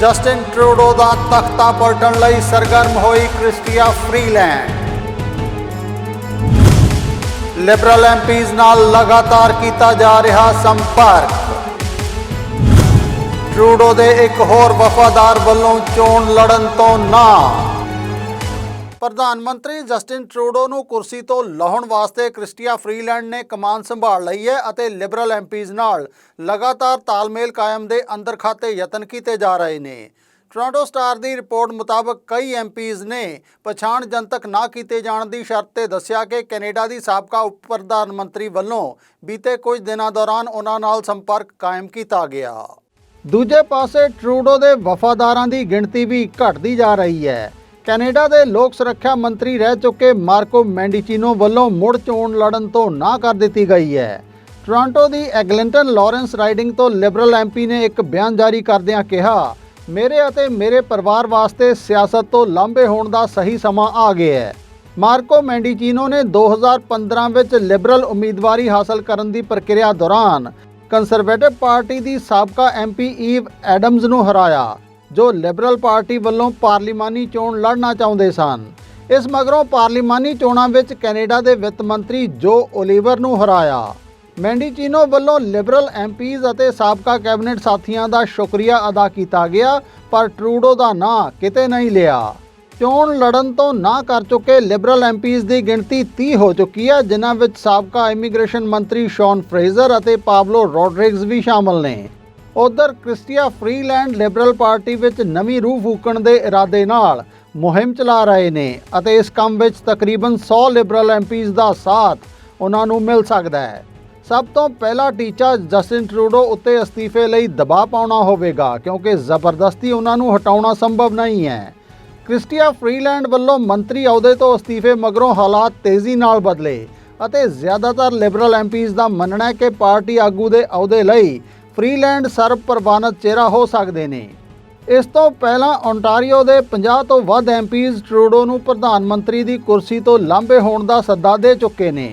Justin Trudeau ਦਾ ਤਖਤਾ ਪਲਟਣ ਲਈ ਸਰਗਰਮ ਹੋਈ ਕ੍ਰਿਸਟੀਆ ਫਰੀਲੈਂਡ। ਲਿਬਰਲ ਐਮਪੀਜ਼ ਨਾਲ ਲਗਾਤਾਰ ਕੀਤਾ ਜਾ ਰਿਹਾ ਸੰਪਰਕ। ਟਰੂਡੋ ਦੇ ਇੱਕ ਹੋਰ ਵਫਾਦਾਰ ਵੱਲੋਂ ਚੋਣ ਲੜਨ ਤੋਂ ਨਾ। ਪ੍ਰਧਾਨ ਮੰਤਰੀ ਜਸਟਿਨ ਟਰੂਡੋ ਨੂੰ ਕੁਰਸੀ ਤੋਂ ਲਾਹਣ ਵਾਸਤੇ ਕ੍ਰਿਸਟੀਆ ਫਰੀਲੈਂਡ ਨੇ ਕਮਾਨ ਸੰਭਾਲ ਲਈ ਹੈ ਅਤੇ ਲਿਬਰਲ ਐਮਪੀਜ਼ ਨਾਲ ਲਗਾਤਾਰ ਤਾਲਮੇਲ ਕਾਇਮ ਦੇ ਅੰਦਰ ਖਾਤੇ ਯਤਨ ਕੀਤੇ ਜਾ ਰਹੇ ਨੇ। ਟੋਰਾਂਟੋ ਸਟਾਰ ਦੀ ਰਿਪੋਰਟ ਮੁਤਾਬਕ ਕਈ ਐਮਪੀਜ਼ ਨੇ ਪਛਾਣ ਜਨਤਕ ਨਾ ਕੀਤੇ ਜਾਣ ਦੀ ਸ਼ਰਤ ਤੇ ਦੱਸਿਆ ਕਿ ਕੈਨੇਡਾ ਦੀ ਸਾਬਕਾ ਉਪ ਪ੍ਰਧਾਨ ਮੰਤਰੀ ਵੱਲੋਂ ਬੀਤੇ ਕੁਝ ਦਿਨਾਂ ਦੌਰਾਨ ਉਹਨਾਂ ਨਾਲ ਸੰਪਰਕ ਕਾਇਮ ਕੀਤਾ ਗਿਆ। ਦੂਜੇ ਪਾਸੇ ਟਰੂਡੋ ਦੇ ਵਫਾਦਾਰਾਂ ਦੀ ਗਿਣਤੀ ਵੀ ਘਟਦੀ ਜਾ ਰਹੀ ਹੈ। ਕੈਨੇਡਾ ਦੇ ਲੋਕ ਸੁਰੱਖਿਆ ਮੰਤਰੀ ਰਹਿ ਚੁੱਕੇ ਮਾਰਕੋ ਮੈਂਡੀਚੀਨੋ ਵੱਲੋਂ ਮੁੜ ਚੋਣ ਲੜਨ ਤੋਂ ਨਾ ਕਰ ਦਿੱਤੀ ਗਈ ਹੈ। ਟੋਰਾਂਟੋ ਦੀ ਐਗਲਿੰਟਨ ਲਾਰੈਂਸ ਰਾਈਡਿੰਗ ਤੋਂ ਲਿਬਰਲ ਐਮਪੀ ਨੇ ਇੱਕ ਬਿਆਨ ਜਾਰੀ ਕਰਦਿਆਂ ਕਿਹਾ, ਮੇਰੇ ਅਤੇ ਮੇਰੇ ਪਰਿਵਾਰ ਵਾਸਤੇ ਸਿਆਸਤ ਤੋਂ ਲਾਂਭੇ ਹੋਣ ਦਾ ਸਹੀ ਸਮਾਂ ਆ ਗਿਆ ਹੈ। ਮਾਰਕੋ ਮੈਂਡੀਚੀਨੋ ਨੇ 2015 ਵਿੱਚ ਲਿਬਰਲ ਉਮੀਦਵਾਰੀ ਹਾਸਲ ਕਰਨ ਦੀ ਪ੍ਰਕਿਰਿਆ ਦੌਰਾਨ ਕੰਜ਼ਰਵੇਟਿਵ ਪਾਰਟੀ ਦੀ ਸਾਬਕਾ ਐਮਪੀ ਈਵ ਐਡਮਜ਼ ਨੂੰ ਹਰਾਇਆ। ਜੋ ਲਿਬਰਲ ਪਾਰਟੀ ਵੱਲੋਂ ਪਾਰਲੀਮਾਨੀ ਚੋਣ ਲੜਨਾ ਚਾਹੁੰਦੇ ਸਨ। ਇਸ ਮਗਰੋਂ ਪਾਰਲੀਮਾਨੀ ਚੋਣਾਂ ਵਿੱਚ ਕੈਨੇਡਾ ਦੇ ਵਿੱਤ ਮੰਤਰੀ ਜੋ ਓਲੀਵਰ ਨੂੰ ਹਰਾਇਆ। ਮੈਂਡੀਚੀਨੋ ਵੱਲੋਂ ਲਿਬਰਲ ਐਮਪੀਜ਼ ਅਤੇ ਸਾਬਕਾ ਕੈਬਨਿਟ ਸਾਥੀਆਂ ਦਾ ਸ਼ੁਕਰੀਆ ਅਦਾ ਕੀਤਾ ਗਿਆ, ਪਰ ਟਰੂਡੋ ਦਾ ਨਾਂ ਕਿਤੇ ਨਹੀਂ ਲਿਆ। ਚੋਣ ਲੜਨ ਤੋਂ ਨਾ ਕਰ ਚੁੱਕੇ ਲਿਬਰਲ ਐਮਪੀਜ਼ ਦੀ ਗਿਣਤੀ 30 ਹੋ ਚੁੱਕੀ ਹੈ, ਜਿਨ੍ਹਾਂ ਵਿੱਚ ਸਾਬਕਾ ਇਮੀਗ੍ਰੇਸ਼ਨ ਮੰਤਰੀ ਸ਼ੌਨ ਫਰੇਜ਼ਰ ਅਤੇ ਪਾਬਲੋ ਰੋਡਰਿਗਜ਼ ਵੀ ਸ਼ਾਮਲ ਨੇ। ਉਧਰ ਕ੍ਰਿਸਟੀਆ ਫਰੀਲੈਂਡ ਲਿਬਰਲ ਪਾਰਟੀ ਵਿੱਚ ਨਵੀਂ ਰੂਹ ਫੂਕਣ ਦੇ ਇਰਾਦੇ ਨਾਲ ਮੁਹਿੰਮ ਚਲਾ ਰਹੇ ਨੇ ਅਤੇ ਇਸ ਕੰਮ ਵਿੱਚ ਤਕਰੀਬਨ 100 ਲਿਬਰਲ ਐਮਪੀਜ਼ ਦਾ ਸਾਥ ਉਹਨਾਂ ਨੂੰ ਮਿਲ ਸਕਦਾ ਹੈ। ਸਭ ਤੋਂ ਪਹਿਲਾ ਟੀਚਾ ਜਸਟਿਨ ਟਰੂਡੋ ਉੱਤੇ ਅਸਤੀਫੇ ਲਈ ਦਬਾਅ ਪਾਉਣਾ ਹੋਵੇਗਾ ਕਿਉਂਕਿ ਜ਼ਬਰਦਸਤੀ ਉਹਨਾਂ ਨੂੰ ਹਟਾਉਣਾ ਸੰਭਵ ਨਹੀਂ ਹੈ। ਕ੍ਰਿਸਟੀਆ ਫ੍ਰੀਲੈਂਡ ਵੱਲੋਂ ਮੰਤਰੀ ਅਹੁਦੇ ਤੋਂ ਅਸਤੀਫੇ ਮਗਰੋਂ ਹਾਲਾਤ ਤੇਜ਼ੀ ਨਾਲ ਬਦਲੇ ਅਤੇ ਜ਼ਿਆਦਾਤਰ ਲਿਬਰਲ ਐਮਪੀਜ਼ ਦਾ ਮੰਨਣਾ ਹੈ ਕਿ ਪਾਰਟੀ ਆਗੂ ਦੇ ਅਹੁਦੇ ਲਈ ਫਰੀਲੈਂਡ ਸਰਬ ਪ੍ਰਵਾਨਤ ਚਿਹਰਾ ਹੋ ਸਕਦੇ ਨੇ। ਇਸ ਤੋਂ ਪਹਿਲਾਂ ਓਨਟਾਰੀਓ ਦੇ 50 ਤੋਂ ਵੱਧ ਐਮਪੀਜ਼ ਟਰੂਡੋ ਨੂੰ ਪ੍ਰਧਾਨ ਮੰਤਰੀ ਦੀ ਕੁਰਸੀ ਤੋਂ ਲਾਂਭੇ ਹੋਣ ਦਾ ਸੱਦਾ ਦੇ ਚੁੱਕੇ ਨੇ।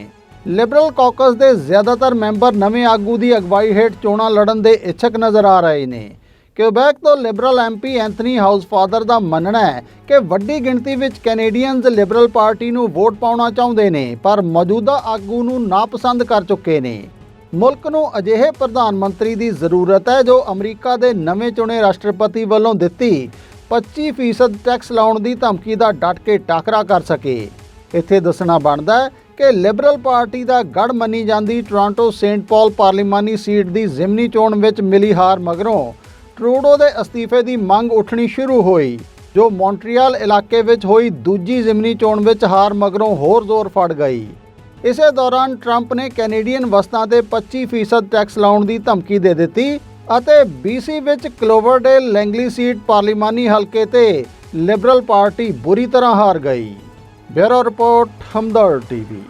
ਲਿਬਰਲ ਕਾਕਸ ਦੇ ਜ਼ਿਆਦਾਤਰ ਮੈਂਬਰ ਨਵੇਂ ਆਗੂ ਦੀ ਅਗਵਾਈ ਹੇਠ ਚੋਣਾਂ ਲੜਨ ਦੇ ਇੱਛਕ ਨਜ਼ਰ ਆ ਰਹੇ ਨੇ। ਕਿਊਬੈਕ ਤੋਂ ਲਿਬਰਲ ਐਮਪੀ ਐਂਥਨੀ ਹਾਊਸਫਾਦਰ ਦਾ ਮੰਨਣਾ ਹੈ ਕਿ ਵੱਡੀ ਗਿਣਤੀ ਵਿੱਚ ਕੈਨੇਡੀਅਨਜ਼ ਲਿਬਰਲ ਪਾਰਟੀ ਨੂੰ ਵੋਟ ਪਾਉਣਾ ਚਾਹੁੰਦੇ ਨੇ, ਪਰ ਮੌਜੂਦਾ ਆਗੂ ਨੂੰ ਨਾਪਸੰਦ ਕਰ ਚੁੱਕੇ ਨੇ। ਮੁਲਕ ਨੂੰ ਅਜਿਹੇ ਪ੍ਰਧਾਨ ਮੰਤਰੀ ਦੀ ਜ਼ਰੂਰਤ ਹੈ ਜੋ ਅਮਰੀਕਾ ਦੇ ਨਵੇਂ ਚੁਣੇ ਰਾਸ਼ਟਰਪਤੀ ਵੱਲੋਂ ਦਿੱਤੀ 25% ਟੈਕਸ ਲਾਉਣ ਦੀ ਧਮਕੀ ਦਾ ਡਟ ਕੇ ਟਾਕਰਾ ਕਰ ਸਕੇ। ਇੱਥੇ ਦੱਸਣਾ ਬਣਦਾ ਹੈ ਕਿ ਲਿਬਰਲ ਪਾਰਟੀ ਦਾ ਗੜ ਮੰਨੀ ਜਾਂਦੀ ਟੋਰਾਂਟੋ ਸੇਂਟ ਪਾਲ ਪਾਰਲੀਮਾਨੀ ਸੀਟ ਦੀ ਜ਼ਿਮਨੀ ਚੋਣ ਵਿੱਚ ਮਿਲੀ ਹਾਰ ਮਗਰੋਂ ਟਰੂਡੋ ਦੇ ਅਸਤੀਫੇ ਦੀ ਮੰਗ ਉੱਠਣੀ ਸ਼ੁਰੂ ਹੋਈ, ਜੋ ਮੌਂਟਰੀਅਲ ਇਲਾਕੇ ਵਿੱਚ ਹੋਈ ਦੂਜੀ ਜ਼ਿਮਨੀ ਚੋਣ ਵਿੱਚ ਹਾਰ ਮਗਰੋਂ ਹੋਰ ਜ਼ੋਰ ਫੜ ਗਈ। ਇਸੇ ਦੌਰਾਨ ਟਰੰਪ ਨੇ ਕੈਨੇਡੀਅਨ ਵਸਤਾਂ ਤੇ 25% ਟੈਕਸ ਲਾਉਣ ਦੀ ਧਮਕੀ ਦੇ ਦਿੱਤੀ ਅਤੇ BC ਵਿੱਚ ਕਲੋਵਰਡੇਲ ਲੈਂਗਲੀ ਸੀਟ ਪਾਰਲੀਮਾਨੀ ਹਲਕੇ ਤੇ ਲਿਬਰਲ ਪਾਰਟੀ ਬੁਰੀ ਤਰ੍ਹਾਂ ਹਾਰ ਗਈ। Bureau report Hamdard TV.